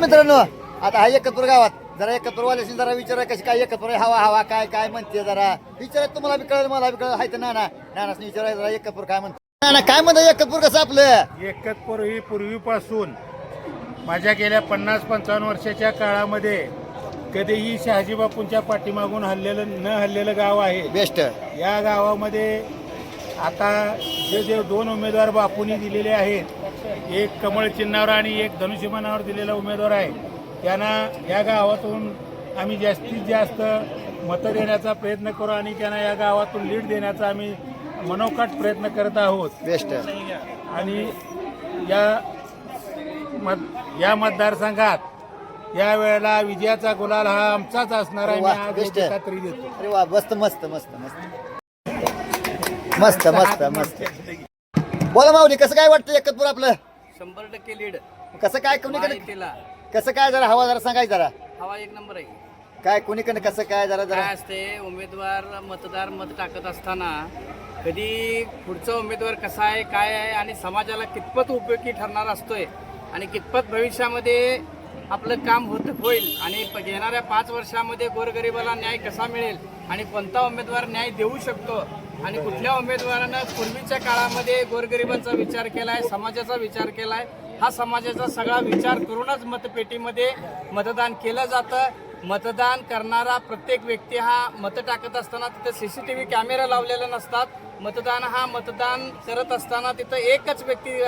मित्रांनो आता हा एकत्र गावात. जरा एकत्र वाल्याशी जरा विचारा कशी काय एकत्र हवा हवा काय काय म्हणते जरा. विचारा तुम्हाला बी कळेल मला बी कळेल. हाय तर नाना. नानाच विचारायचं जरा एकत्र काय म्हणते. नाना काय म्हणतात एकत्र कसं आपलं? एकतपूर ही पूर्वीपासून माझ्या गेल्या पन्नास पंचावन्न वर्षाच्या काळामध्ये कधीही शहाजी बापूंच्या पाठीमागून हल्लेलं न हल्लेलं गाव आहे. बेस्ट. या गावामध्ये आता जे जे दोन उमेदवार बापूंनी दिलेले आहेत एक कमळ चिन्हावर आणि एक धनुष्यमानावर दिलेला उमेदवार आहे. त्यांना या गावातून आम्ही जास्तीत जास्त मतं देण्याचा प्रयत्न करू आणि त्यांना या गावातून लीड देण्याचा आम्ही मनोकाट प्रयत्न करत आहोत. बेस्ट. आणि या मत या मतदारसंघात या वेळेला विजयाचा गुलाल हा आमचाच असणार आहे. मी आज बेस्ट. खात्री देतो अरे वा मस्त मस्त मस्त मस्त. मस्त मस्त मस्त. बोला माऊली कसं काय वाटतं एकत्र आपलं? शंभर टक्के लीड. कसं काय कोणीकडे माहितीला. कसं काय जरा हवा जरा सांगायचं जरा. हवा एक नंबर आहे. काय कोणीकडे कसं काय जरा जरा काय असते उमेदवार मतदार मत टाकत असताना कधी पुढचा उमेदवार कसा आहे काय आहे आणि समाजाला कितपत उपयोगी ठरणार असतोय आणि कितपत भविष्यामध्ये आपलं काम होत होईल आणि प- येणाऱ्या पाच वर्षामध्ये गोरगरिबाला न्याय कसा मिळेल आणि कोणता उमेदवार न्याय देऊ शकतो आणि कुठल्या उमेदवारानं पूर्वीच्या काळामध्ये गोरगरिबांचा विचार केलाय समाजाचा विचार केलाय हा समाजाचा सगळा विचार करूनच मतपेटीमध्ये मतदान केलं जातं. मतदान करणारा प्रत्येक व्यक्ती हा मत टाकत असताना तिथं व्ही कॅमेरा लावलेले नसतात. मतदान हा मतदान करत असताना तिथं एकच व्यक्ती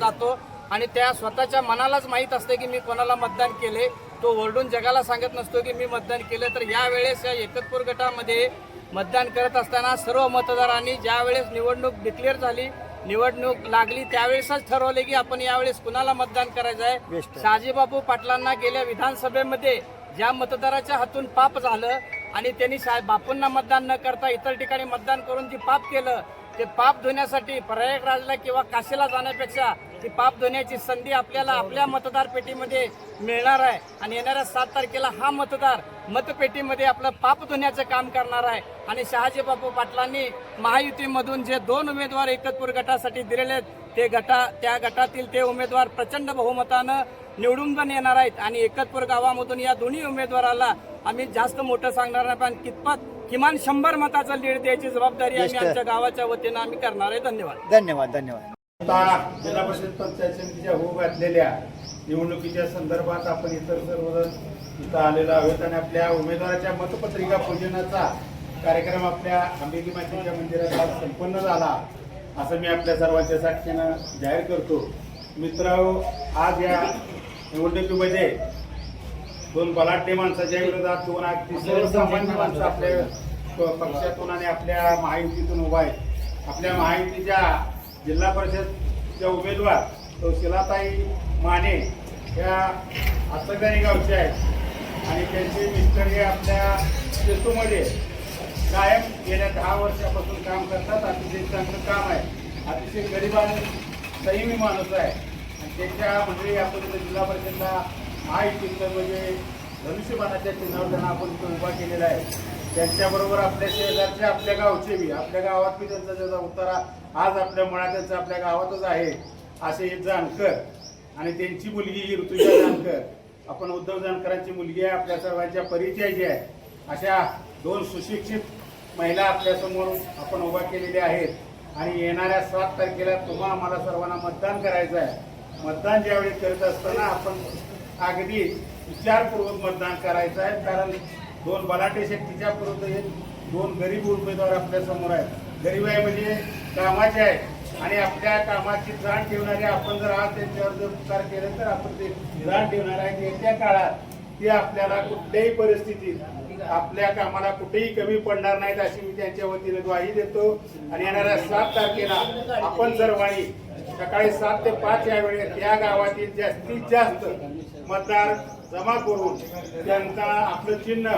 जातो. आणि त्या स्वतःच्या मनालाच माहीत असते की मी कोणाला मतदान केले. तो ओरडून जगाला सांगत नसतो की मी मतदान केलं. तर यावेळेस या एकतपूर गटामध्ये मतदान करत असताना सर्व मतदारांनी ज्या वेळेस निवडणूक डिक्लेअर झाली निवडणूक लागली त्यावेळेसच ठरवले की आपण यावेळेस कुणाला मतदान करायचं आहे. शहाजीबापू पाटलांना गेल्या विधानसभेमध्ये ज्या मतदाराच्या हातून पाप झालं आणि त्यांनी बापूंना मतदान न करता इतर ठिकाणी मतदान करून जे पाप केलं ते पाप धुण्यासाठी प्रयागराजला किंवा काशीला जाण्यापेक्षा ती पाप धुण्याची संधी आपल्याला आपल्या मतदार पेटीमध्ये मिळणार आहे. आणि येणाऱ्या सात तारखेला हा मतदार मतपेटीमध्ये आपलं पाप धुण्याचं काम करणार आहे. आणि शहाजी बापू पाटलांनी महायुतीमधून जे दोन उमेदवार एकतपूर गटासाठी दिलेले आहेत ते गटा त्या गटातील ते उमेदवार प्रचंड बहुमतानं निवडून पण येणार आहेत. आणि एकतपूर गावामधून या दोन्ही उमेदवाराला आम्ही जास्त मोठं सांगणार नाही पण कितपत किमान शंभर मताचं लीड द्यायची जबाबदारी आम्ही. आमच्या गावाच्या वतीनं आम्ही करणार आहे. धन्यवाद. धन्यवाद धन्यवाद. आता जिल्हा परिषद पंचायत समितीच्या होऊ घातलेल्या निवडणुकीच्या संदर्भात आपण इतर सर्वजण इथं आलेलो आहोत आणि आपल्या उमेदवाराच्या मतपत्रिका पूजनाचा कार्यक्रम आपल्या अंबिकी मातेच्या मंदिरात आज संपन्न झाला असं मी आपल्या सर्वांच्या साक्षीनं जाहीर करतो. मित्र आज या निवडणुकीमध्ये दोन बलाढ्य माणसाच्या विरोधात दोन अगदी सर्वसामान्य माणसं आपल्या पक्षातून आणि आपल्या महायुतीतून उभा आहेत. आपल्या महायुतीच्या जिल्हा परिषदच्या उमेदवार तो शिलाताई माने या आसगाणी गावचे आहेत. आणि त्यांचे मिस्टर हे आपल्या सेतूमध्ये कायम गेल्या दहा वर्षापासून काम करतात. अतिशय चांगलं काम आहे. अतिशय गरीब आणि संयमी माणूस आहे. आणि त्यांच्या म्हणजे आपण जिल्हा परिषदला महायुतीचं म्हणजे धनुष्यबाणाच्या चिन्हावर त्यांना आपण इथं उभा केलेला आहे त्यांच्याबरोबर आपल्या शेजारचे आपल्या गावचे बी आपल्या गावात बी त्यांचा त्याचा उतारा आज आपल्या मुळात त्यांचा आपल्या गावातच आहे असे हे जानकर आणि त्यांची मुलगी ही ऋतुजा जानकर. आपण उद्धव जानकरांची मुलगी आहे आपल्या सर्वांच्या परिचयाची आहे अशा दोन सुशिक्षित महिला आपल्यासमोर आपण उभा केलेल्या आहेत. आणि येणाऱ्या सात तारखेला तुम्हा आम्हाला सर्वांना मतदान करायचं आहे. मतदान ज्यावेळी करत असताना आपण अगदी विचारपूर्वक मतदान करायचं आहे. कारण दोन बलाटे शक्तीच्या विरुद्ध दोन गरीब उमेदवार आपल्यासमोर आहेत. गरीब आहे म्हणजे कामाचे आहे. आणि आपल्या कामाची जाण ठेवणारे आपण जर आज त्यांच्यावर जर उपचार केले तर आपण ते जाण ठेवणार आहे. येत्या काळात ते आपल्याला कुठल्याही परिस्थितीत आपल्या कामाला कुठेही कमी पडणार नाहीत अशी मी त्यांच्या वतीने ग्वाही देतो. आणि येणाऱ्या सात तारखेला आपण सर्वांनी सकाळी सात ते पाच या वेळेत या गावातील जास्तीत जास्त मतदार जमा करून त्यांचा आपलं चिन्ह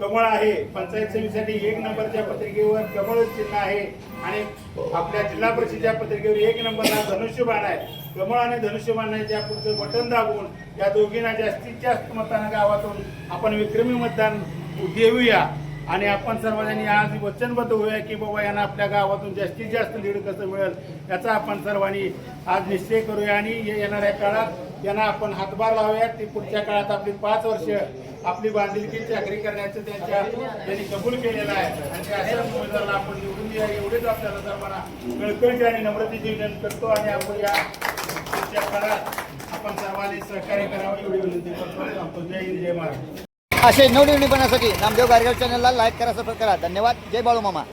कमळ आहे. पंचायत समितीसाठी एक नंबरच्या पत्रिकेवर कमळ चिन्ह आहे. आणि आपल्या जिल्हा परिषदेच्या पत्रिकेवर एक नंबरला धनुष्यबाण आहे. कमळ आणि धनुष्यबाण आहे त्या पुढचं बटन दाबून या दोघींना जास्तीत जास्त मतदान गावातून आपण विक्रमी मतदान देऊया. आणि आपण सर्वजणी आज वचनबद्ध होऊया की बाबा यांना आपल्या गावातून जास्तीत जास्त लीड कसं मिळेल याचा आपण सर्वांनी आज निश्चय करूया आणि ये- येणाऱ्या काळात यांना आपण हातभार लावूया ते पुढच्या काळात आपली पाच वर्ष आपली बांधिलकी चाकरी करण्याचं त्यांच्या त्यांनी कबूल केलेलं आहे. आणि अशा उमेदवाराला आपण निवडून द्या एवढेच आपल्याला सर्वांना कळकळीची आणि नम्रतेची विनंती करतो आणि आपण या पुढच्या काळात आपण सर्वांनी सहकार्य करावं एवढी विनंती करतो. जय हिंद जय महाराष्ट्र. असे नवनिर्णयपणासाठी नामदेव गारगाव चॅनलला लाईक करा सबस्क्राईब करा. धन्यवाद. जय बाळू मामा